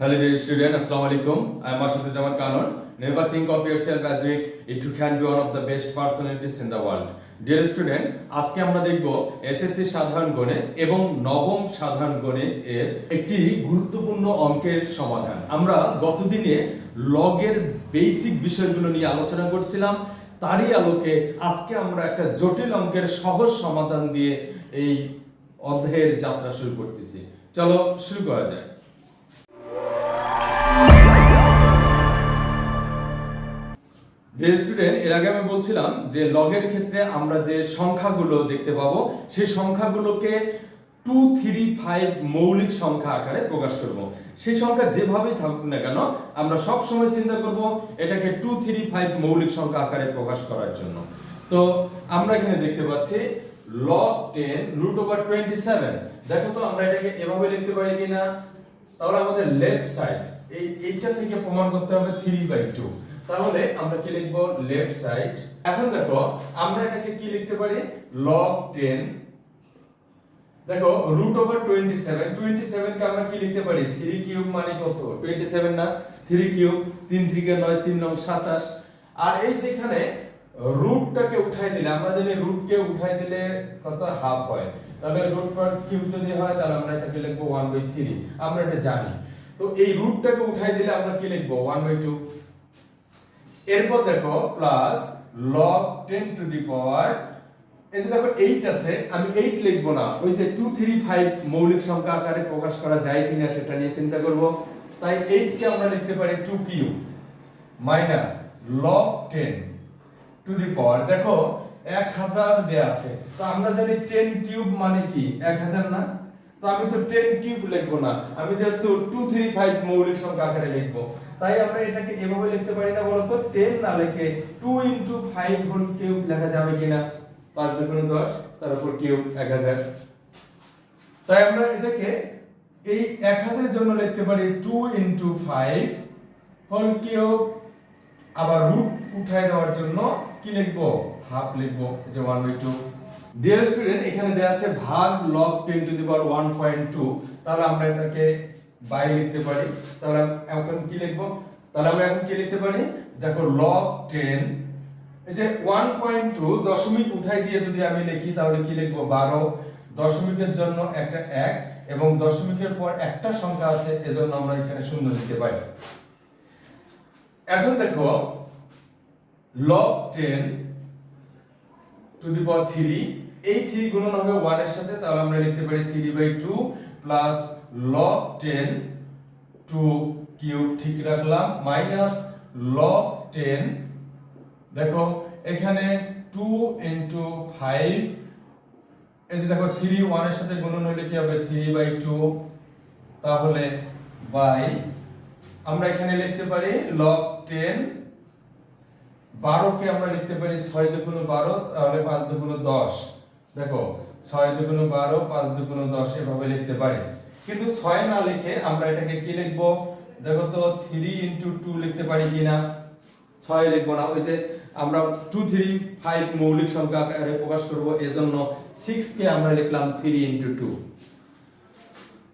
Hello dear student, Assalamu alaikum. I am Ashad Jamal Kanon. Never think of yourself as weak if you can be one of the best personalities in the world. Dear student, আজকে আমরা দেখব SSC সাধারণ গণিত এবং নবম সাধারণ গণিত এর একটি গুরুত্বপূর্ণ অঙ্কের সমাধান আমরা গতদিনে লগের বেসিক বিষয়গুলো নিয়ে আলোচনা করছিলাম তারই আলোকে আজকে আমরা একটা জটিল অঙ্কের সহজ সমাধান দিয়ে এই অধ্যায়ের যাত্রা শুরু করতেছি চলো শুরু করা যায় ডিয়ার স্টুডেন্ট, এর আগে আমি বলছিলাম যে লগের ক্ষেত্রে আমরা যে সংখ্যাগুলো দেখতে পাবো, সেই সংখ্যাগুলোকে টু থ্রি ফাইভ মৌলিক সংখ্যা আকারে প্রকাশ করব। সেই সংখ্যা যেভাবেই থাকুক না কেন, আমরা সব সময় চিন্তা করব এটাকে টু থ্রি ফাইভ মৌলিক সংখ্যা আকারে প্রকাশ করার জন্য। তো আমরা এখানে দেখতে পাচ্ছি log ten root over twenty seven দেখো তো, আমরা এটাকে এভাবে লিখতে পারি কিনা? তাহলে আমাদের লেফট সাইড এই, এইটা থেকে প্রমাণ করতে হবে থ্রি বাই টু তাহলে আমরা কি লিখব লেফট সাইড এখন দেখো, আমরা এটাকে কি লিখতে পারি? log 10 দেখো রুট ওভার 27 27 কে আমরা কি লিখতে পারি? 3 কিউব মানে কত? 27 না? 3 কিউব 3 3 কে 9 3 9 27 আর এই যেখানে রুটটাকে উঠাই দিলে, আমরা জানি রুটকে উঠাই দিলে কত? হাফ হয়। তাহলে রুট পার কিউব যদি হয়, তাহলে আমরা এটাকে লিখব 1 বাই 3 আমরা এটা জানি। তো এই রুটটাকে উঠাই দিলে আমরা কি লিখব? 1 বাই 2 এরপর দেখো plus log 10 to the power এই যে দেখো 8 আছে, আমি 8 লিখব না। ওই যে 2 3 5 মৌলিক সংখ্যা আকারে প্রকাশ করা যায় কিনা সেটা নিয়ে চিন্তা করব। তাই 8 কে আমরা লিখতে পারি 2 cube minus log 10 to the power দেখো 1000 দেয়া আছে। তো আমরা জানি 10 কিউব মানে কি? 1000 না? তো আমি তো 10 কিউব লিখব না। আমি যেহেতু 2 3 5 মৌলিক সংখ্যা আকারে লিখব। তাই আমরা এটাকে এভাবে লিখতে পারি না বলতো? 10 না লিখে 2 ইনটু 5 হোল কিউব লেখা যাবে কিনা? 5 দুগুণ 10 তার উপর কিউব 1000 তাই আমরা এটাকে এই 1000 এর জন্য লিখতে পারি 2 ইনটু 5 হোল কিউব আবার রুট উঠায় দেওয়ার জন্য কি লিখব? হাফ লিখব যে 1 বাই 2 ডিয়ার স্টুডেন্ট এখানে দেয়া আছে ভাগ log 10 টু দি পাওয়ার 1.2 তাহলে আমরা এটাকে বাই লিখতে পারি। তাহলে এখন কি লিখব? তাহলে আমরা এখন কি লিখতে পারি? দেখো log 10 এই যে 1.2 দশমিক উঠাই দিয়ে যদি আমি লিখি, তাহলে কি লিখব? 12 দশমিকের জন্য একটা 1 এবং দশমিকের পর একটা সংখ্যা আছে, এজন্য আমরা এখানে শূন্য দিতে পারি। এখন দেখো, log 10 টু দি পাওয়ার 3 এই 3 গুণন হবে 1 এর সাথে, তাহলে আমরা লিখতে পারি 3 বাই 2 প্লাস log 10 2 কিউব ঠিক রাখলাম মাইনাস log 10 দেখো, এখানে 2 ইনটু 5 এই যে দেখো 3 1 এর সাথে গুণন হলে কি হবে? 3 বাই 2 তাহলে বাই আমরা এখানে লিখতে পারি log 10 12 কে আমরা লিখতে পারি 6 দুগুণ 12 তাহলে 5 দুগুণ 10 দেখো 6 দুগুণ 12 5 দুগুণ 10 এভাবে লিখতে পারি। কিন্তু 6 না লিখে আমরা এটাকে কি লিখব? দেখো তো 3 2 লিখতে পারি কিনা 6 লিখব না। ওই যে আমরা 2 3 5 মৌলিক সংখ্যা আকারে প্রকাশ করব, এজন্য 6 কে আমরা লিখলাম 3 2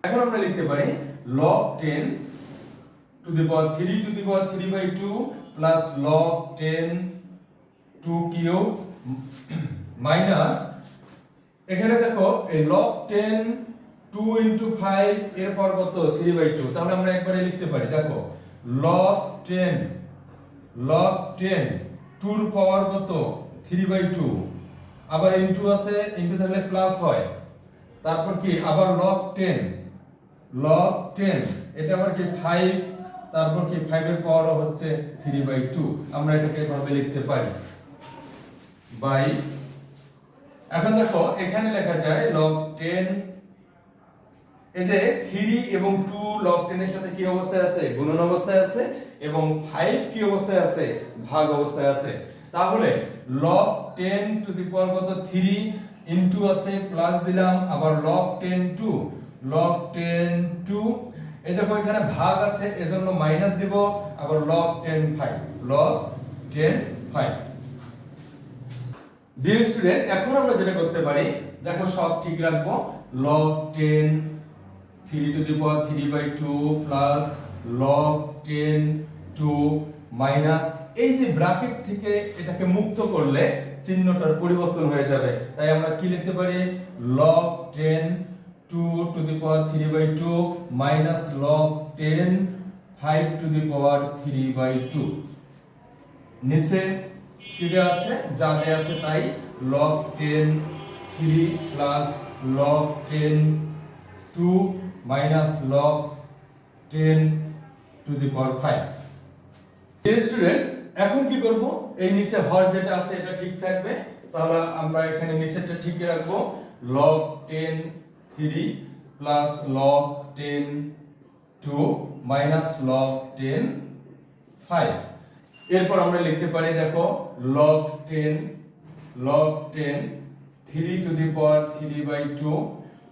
এখন আমরা লিখতে পারি log 10 to the power 3 to the power 3 by two plus log 10 2 cube minus এখানে দেখো, এই log 10 2 ইনটু 5 এর পর কত 3 বাই 2 তাহলে আমরা একবারে লিখতে পারি, দেখো, log 10 log 10 2 এর পাওয়ার কত 3 বাই 2 আবার ইনটু আছে ইনটু থাকলে প্লাস হয়, তারপর কি, আবার log 10 log 10 এটা আবার কি 5 তারপর কি 5 এর পাওয়ার হচ্ছে 3 বাই 2 আমরা এটাকে এভাবে লিখতে পারি বাই এখন দেখো, এখানে লেখা যায় log 10 এই যে 3 এবং 2 log 10 এর সাথে কি অবস্থায় আছে? গুণন অবস্থায় আছে এবং 5 কি অবস্থায় আছে? ভাগ অবস্থায় আছে। তাহলে log 10 টু দি পাওয়ার কত? 3 ইনটু আছে প্লাস দিলাম, আবার log 10 2 log 10 2 এই দেখো, এখানে ভাগ আছে, এজন্য মাইনাস দিব, আবার log 10 5 log 10 5 ডিয়ার স্টুডেন্ট এখন আমরা যেটা করতে পারি, দেখো সব ঠিক রাখব। Log 10 three to the power three by two plus log ten two minus এই যে ব্র্যাকেট থেকে এটাকে মুক্ত করলে চিহ্নটার পরিবর্তন হয়ে যাবে। তাই আমরা কি লিখতে পারি? Log ten two to the power three by two minus log ten five to the power three by two নিচে কি আছে যা দেওয়া আছে তাই log ten three plus log ten two minus log ten to the power five student এখন কি করব? এই নিচে হর যেটা আছে, এটা ঠিক থাকবে। তাহলে আমরা এখানে নিচেরটা ঠিক রাখব। log 10 3 plus log 10 2 minus log 10 5 এরপর আমরা লিখতে পারি, দেখো, log 10 log 10 3 to the power 3 by 2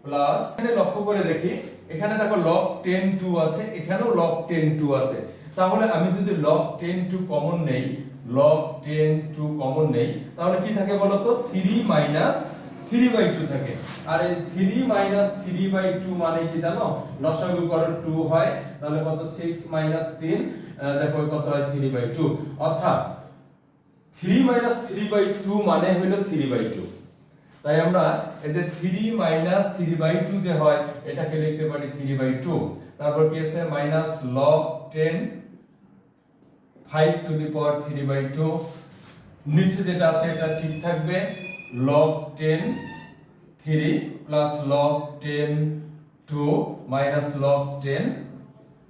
plus এখানে লক্ষ্য করে দেখি, এখানে দেখো log 10 2 আছে, এখানেও log 10 2 আছে। তাহলে আমি যদি log 10 2 কমন নেই, log 10 2 কমন নেই, তাহলে কি থাকে বলো তো 3 মাইনাস 3 বাই 2 থাকে। আর এই 3 মাইনাস 3 বাই 2 মানে কি জানো? লসাগু করো 2 হয় তাহলে কত? 6 মাইনাস 3 আহ, দেখো কত হয়? 3 বাই 2 অর্থাৎ 3 মাইনাস 3 বাই 2 মানে হলো 3 বাই 2 তাই আমরা এই যে 3 মাইনাস 3 বাই 2 যে হয় এটাকে লিখতে পারি 3 বাই 2 তারপর কি আছে? Minus log 10 5 to the power 3 by 2 নিচে যেটা আছে এটা ঠিক থাকবে। Log 10 3 plus log 10 2 minus log 10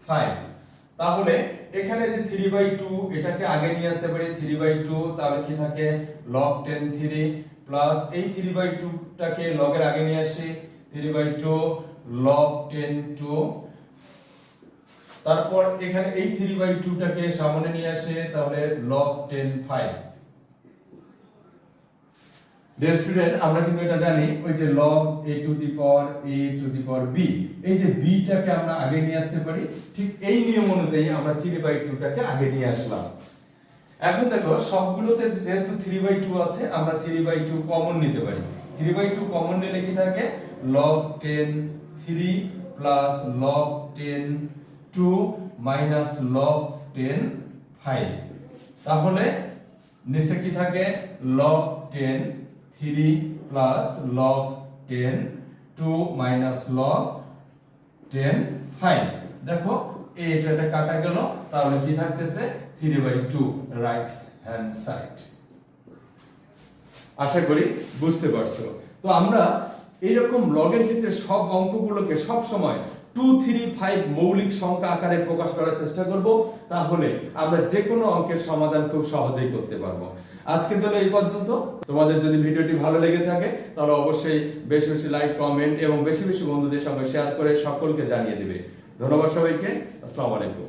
5 তাহলে এখানে যে 3 বাই 2 এটাকে আগে নিয়ে আসতে পারি 3 বাই 2 তাহলে কি থাকে? log 10 3 প্লাস এই 3 বাই 2 টাকে log এর আগে নিয়ে আসি। 3 বাই 2 log 10 2 তারপর এখানে এই 3 বাই 2 টাকে সামনে নিয়ে আসে, তাহলে log 10 5 ডিয়ার স্টুডেন্ট আমরা কিন্তু এটা জানি, ওই যে log a to the power a to the power b এই যে b টাকে আমরা আগে নিয়ে আসতে পারি, ঠিক এই নিয়ম অনুযায়ী আমরা 3 বাই 2 টাকে আগে নিয়ে আসলাম। এখন দেখো, সবগুলোতে যেহেতু 3 বাই 2 আছে, আমরা 3 বাই 2 কমন নিতে পারি। 3 বাই 2 কমন নিলে কি থাকে? log 10 3 plus log 10 2 minus log 10 5 তাহলে নিচে কি থাকে? log 10 3 plus log 10 2 minus log 10 5 দেখো এটা কাটা গেল, তাহলে কি থাকতেছে? 3 বাই 2 রাইট হ্যান্ড সাইড আশা করি বুঝতে পারছ। তো আমরা এইরকম লগের ক্ষেত্রে সব অঙ্কগুলোকে সব সময় টু থ্রি ফাইভ মৌলিক সংখ্যা আকারে প্রকাশ করার চেষ্টা করব, তাহলে আমরা যে কোনো অঙ্কের সমাধান খুব সহজেই করতে পারব। আজকে জন্য এই পর্যন্ত। তোমাদের যদি ভিডিওটি ভালো লেগে থাকে, তাহলে অবশ্যই বেশি বেশি লাইক কমেন্ট এবং বেশি বেশি বন্ধুদের সঙ্গে শেয়ার করে সকলকে জানিয়ে দিবে। ধন্যবাদ সবাইকে। আসসালামু আলাইকুম।